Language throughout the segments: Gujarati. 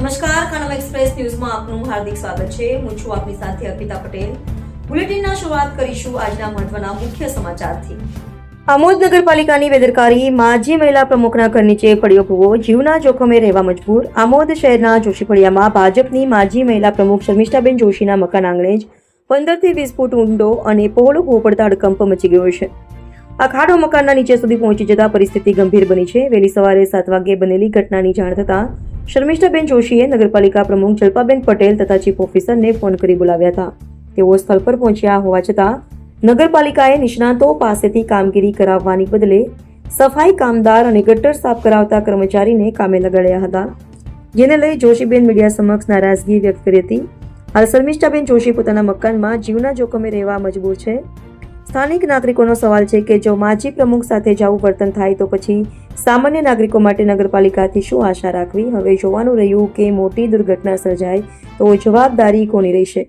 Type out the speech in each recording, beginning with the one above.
નમસ્કાર કનમ એક્સપ્રેસ ન્યૂઝમાં આપનું હાર્દિક સ્વાગત છે. હું છું આપની સાથે અર્પિતા પટેલ. બુલેટિનના શરૂઆત કરીશું આજના મહત્વના મુખ્ય સમાચારથી. આમોદ નગરપાલિકાની બેદરકારી માજી મહિલા પ્રમુખના ઘર નીચે પડ્યો ભૂવો, જીવના જોખમે રહેવા મજબૂર, આમોદ શહેરના જોશીફળિયામાં ભાજપની માજી મહિલા પ્રમુખ શર્મિષ્ઠાબેન જોશીના મકાન આંગણે જ પંદરથી વીસ ફૂટ ઊંડો અને પહોળો ભૂવો પડતા હડકંપ મચી ગયો છે. આ ખાડો મકાનના નીચે સુધી પહોંચી જતા પરિસ્થિતિ ગંભીર બની છે. વહેલી સવારે સાત વાગ્યે બનેલી ઘટનાની જાણ થતાં શર્મિષ્ઠાબેન જોશીએ નગરપાલિકા પ્રમુખ જલ્પાબેન પટેલ તથા ચીફ ઓફિસરને ફોન કરી બોલાવ્યા હતા. તેઓ સ્થળ પર પહોંચ્યા હોવા છતાં, નગરપાલિકાએ નિષ્ણાતો પાસેથી કામગીરી કરાવવાની બદલે સફાઈ કામદાર અને ગટર સાફ કરાવતા કર્મચારીને કામે લગાડ્યા હતા. જેને લઈ જોશીબેન મીડિયા સમક્ષ નારાજગી વ્યક્ત કરી હતી. હાલ શર્મિષ્ઠાબેન જોશી પોતાના મકાનમાં જીવના જોખમે રહેવા મજબૂર છે. સ્થાનિક નાગરિકોનો સવાલ છે કે જો માજી પ્રમુખ સાથે જવું વર્તન થાય તો પછી સામાન્ય નાગરિકો માટે નગરપાલિકાથી શું આશા રાખવી? હવે જોવાનું રહ્યું કે મોટી દુર્ઘટના સર્જાય તો જવાબદારી કોની રહેશે?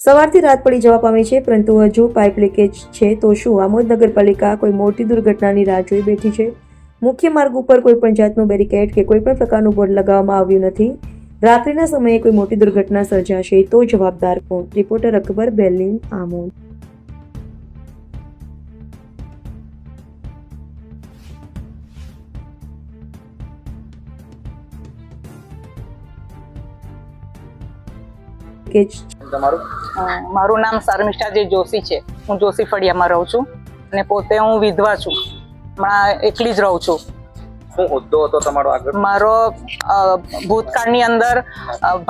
સવારથી રાત પડી જવા પામી છે, પરંતુ હજુ પાઇપ લીકેજ છે તો શું? આમોદ નગરપાલિકા કોઈ મોટી દુર્ઘટનાની રાહ જોઈ બેઠી છે? મુખ્ય માર્ગ ઉપર કોઈ પણ જાતનું બેરિકેડ કે કોઈ પણ પ્રકારનું બોર્ડ લગાવવામાં આવ્યું નથી? રાત્રિના સમયે કોઈ મોટી દુર્ઘટના સર્જાશે તો જવાબદાર કોણ? રિપોર્ટર અકબર બેલિન આમોદ. કે તમારું? મારું નામ શર્મિષ્ઠા જે જોશી છે. હું જોશી ફળિયામાં રહું છું અને પોતે હું વિધવા છું. હમણાં એકલી જ રહું છું. શું હોદ્દો હતો તમારો આગળ? મારો ભૂતકાળની અંદર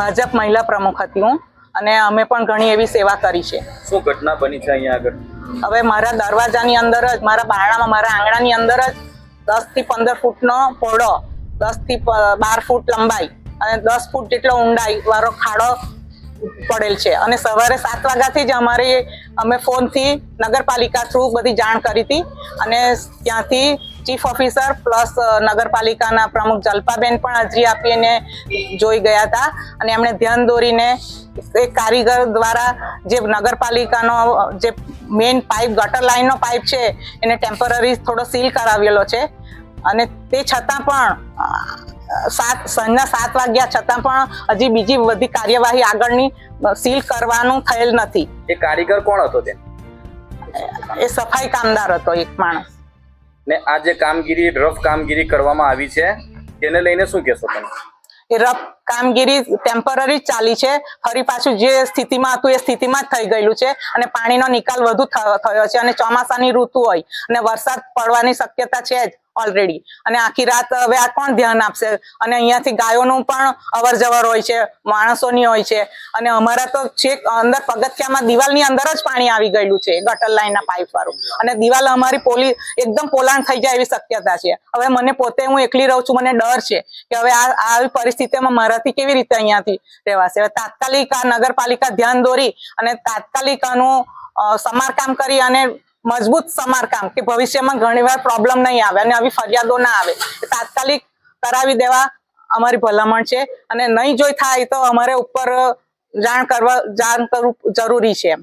ભાજપ મહિલા પ્રમુખ હતી હું અને અમે પણ ઘણી એવી સેવા કરી છે. શું ઘટના બની છે અહીંયા આગળ? હવે મારા દરવાજાની અંદર જ મારા બારણામાં મારા આંગણાની અંદર જ દસથી પંદર ફૂટનો પોળો દસથી બાર ફૂટ લંબાઈ અને દસ ફૂટ જેટલો ઊંડાઈ વાળો ખાડો પડેલ છે. અને સવારે સાત વાગ્યાથી જ અમારે અમે ફોનથી નગરપાલિકા થ્રુ બધી જાણ કરી હતી. અને ત્યાંથી ચીફ ઓફિસર પ્લસ નગરપાલિકાના પ્રમુખ જલ્પાબેન પણ હાજરી આપીને જોઈ ગયા હતા. અને એમણે ધ્યાન દોરીને એક કારીગર દ્વારા જે નગરપાલિકાનો, જે મેઇન પાઇપ, ગટર લાઇનનો પાઇપ છે, એને ટેમ્પરરી થોડો સીલ કરાવેલો છે. અને તે છતાં પણ સાત સાંજના સાત વાગ્યા છતાં પણ હજી બીજી બધી કાર્યવાહી આગળની સીલ કરવાનું થયેલ નથી. એ કારીગર કોણ હતો તે? એ સફાઈ કામદાર હતો એક માણસ. ને આ જે કામગીરી રફ કામગીરી કરવામાં આવી છે તેને લઈને શું કહેશો તમે? એ રફ કામગીરી ટેમ્પરરી જ ચાલી છે. ફરી પાછું જે સ્થિતિમાં હતું એ સ્થિતિમાં જ થઈ ગયેલું છે અને પાણીનો નિકાલ વધુ થયો છે અને ચોમાસાની ઋતુ હોય અને વરસાદ પડવાની શક્યતા છે જ. ઓલરેડી અને આખી રાત હવે આ કોણ ધ્યાન આપશે? અને અહીંયાથી ગાયોનું પણ અવર જવર હોય છે, માણસોની હોય છે. અને અમારા તો છેક અંદર પગથિયામાં દિવાલની અંદર જ પાણી આવી ગયેલું છે, ગટર લાઈનના પાઇપ વાળું. અને દિવાલ અમારી પોલી એકદમ પોલાણ થઈ જાય એવી શક્યતા છે. હવે મને પોતે હું એકલી રહું છું, મને ડર છે કે હવે આ આવી પરિસ્થિતિમાં મારાથી કેવી રીતે અહીંયાથી રહેવાશે? હવે તાત્કાલિક આ નગરપાલિકા ધ્યાન દોરી અને તાત્કાલિક આનું સમારકામ કરી અને મજબૂત સમારકામ કે ભવિષ્યમાં ઘણીવાર પ્રોબ્લેમ નહીં આવે અને આવી ફરિયાદો ના આવે. તાત્કાલિક કરાવી દેવા અમારી ભલામણ છે અને નહીં જોઈ થાય તો અમારે ઉપર જાણ કરવા જાણ કરવું જરૂરી છે એમ.